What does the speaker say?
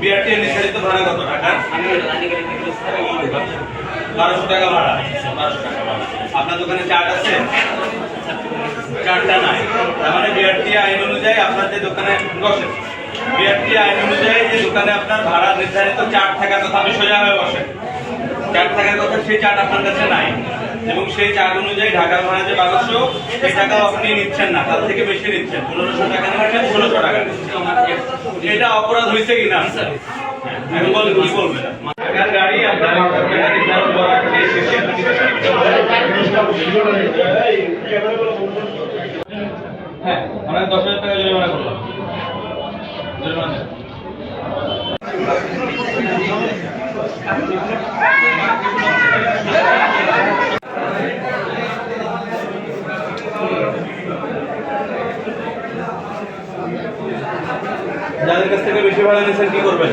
BRT নির্ধারিত ভাড়া কত টাকা? বারোশো টাকা ভাড়া। আপনার দোকানে চার্ট আছে? চারটা নাই। তার মানে বিআরটি আইন অনুযায়ী আপনার যে দোকানে বসেন বিআরটি আইন অনুযায়ী যে দোকানে আপনার ভাড়া নির্ধারিত চার্ট থাকার কথা সোজা হয়ে বসেন চার্ট থাকার কথা সেই চার্ট আপনার কাছে নাই। এবং সেই চার্ট অনুযায়ী ঢাকার ভাড়া যে বারোশো সেই টাকাও আপনি নিচ্ছেন না। তার থেকে বেশি নিচ্ছেন। পনেরোশো টাকা নিচ্ছেন ষোলোশো টাকা এটা অপরাধ হয়েছে কিনা? কি বলবেন ঢাকার গাড়ি আপনার টাকা নির্ধারণ করার যে system, হ্যাঁ যাদের কাছ থেকে বেশি ভাড়া নিয়েছেন কি করবেন?